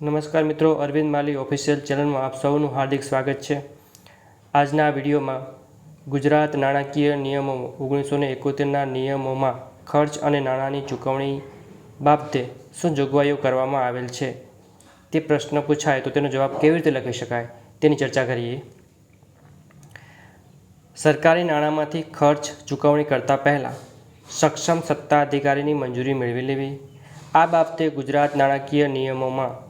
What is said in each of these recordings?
નમસ્કાર મિત્રો, અરવિંદ માલી ઓફિશિયલ ચેનલમાં આપ સૌનું હાર્દિક સ્વાગત છે. આજના વિડીયોમાં ગુજરાત નાણાકીય નિયમો ઓગણીસો ને એકોતેરના નિયમોમાં ખર્ચ અને નાણાંની ચૂકવણી બાબતે શું જોગવાઈઓ કરવામાં આવેલ છે? તે પ્રશ્ન પૂછાય તો તેનો જવાબ કેવી રીતે લખી શકાય? તેની ચર્ચા કરીએ. સરકારી નાણાંમાંથી ખર્ચ ચૂકવણી કરતાં પહેલાં સક્ષમ સત્તા અધિકારીની મંજૂરી મેળવી લેવી. આ બાબતે ગુજરાત નાણાકીય નિયમોમાં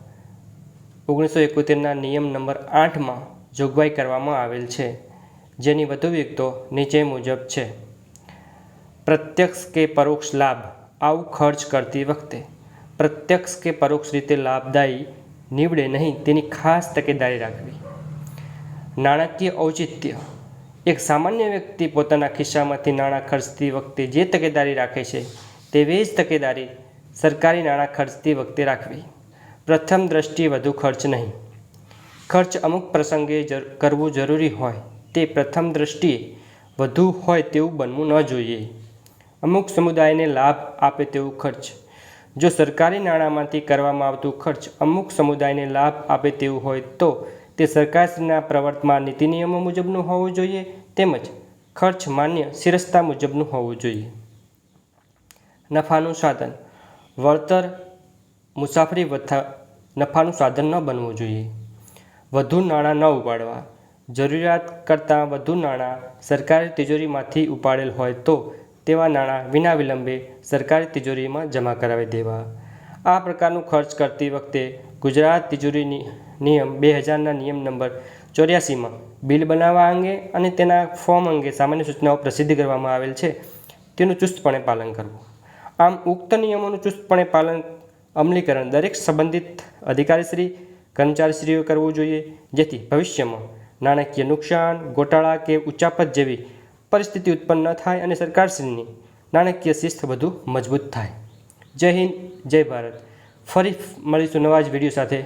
ઓગણીસો એકોતેરના નિયમ નંબર આઠમાં જોગવાઈ કરવામાં આવેલ છે, જેની વધુ વિગતો નીચે મુજબ છે. પ્રત્યક્ષ કે પરોક્ષ લાભ આવું ખર્ચ કરતી વખતે પ્રત્યક્ષ કે પરોક્ષ રીતે લાભદાયી નીવડે નહીં તેની ખાસ તકેદારી રાખવી. નાણાકીય ઔચિત્ય. એક સામાન્ય વ્યક્તિ પોતાના ખિસ્સામાંથી નાણાં ખર્ચતી વખતે જે તકેદારી રાખે છે, તેવી જ તકેદારી સરકારી નાણાં ખર્ચતી વખતે રાખવી. પ્રથમ દ્રષ્ટિએ વધુ ખર્ચ નહીં. ખર્ચ અમુક પ્રસંગે કરવું જરૂરી હોય, તે પ્રથમ દ્રષ્ટિએ વધુ હોય તેવું બનવું ન જોઈએ. અમુક સમુદાયને લાભ આપે તેવું ખર્ચ. જો સરકારી નાણાંમાંથી કરવામાં આવતું ખર્ચ અમુક સમુદાયને લાભ આપે તેવું હોય તો તે સરકારશ્રીના પ્રવર્તમાન નીતિ નિયમો મુજબનું હોવું જોઈએ તેમજ ખર્ચ માન્ય શિરસ્તા મુજબનું હોવું જોઈએ. નફાનું સાધન. વળતર મુસાફરી વથા નફાનું સાધન ન બનવું જોઈએ. વધુ નાણાં ન ઉપાડવા. જરૂરિયાત કરતાં વધુ નાણાં સરકારી તિજોરીમાંથી ઉપાડેલ હોય તો તેવા નાણાં વિના વિલંબે સરકારી તિજોરીમાં જમા કરાવી દેવા. આ પ્રકારનું ખર્ચ કરતી વખતે ગુજરાત તિજોરી નિયમ બે હજારના નિયમ નંબર ચોર્યાસીમાં બિલ બનાવવા અંગે અને તેના ફોર્મ અંગે સામાન્ય સૂચનાઓ પ્રસિદ્ધ કરવામાં આવેલ છે. તેનું ચુસ્તપણે પાલન કરવું. આમ, ઉક્ત નિયમોનું ચુસ્તપણે પાલન અમલીકરણ દરેક સંબંધિત અધિકારીશ્રી, કર્મચારીશ્રીઓ કરવું જોઈએ, જેથી ભવિષ્યમાં નાણાકીય નુકસાન, ગોટાળા કે ઉચાપત જેવી પરિસ્થિતિ ઉત્પન્ન ન થાય અને સરકારશ્રીની નાણાકીય શિસ્ત વધુ મજબૂત થાય. જય હિન્દ, જય ભારત. ફરી મળીશું નવા જ વીડિયો સાથે.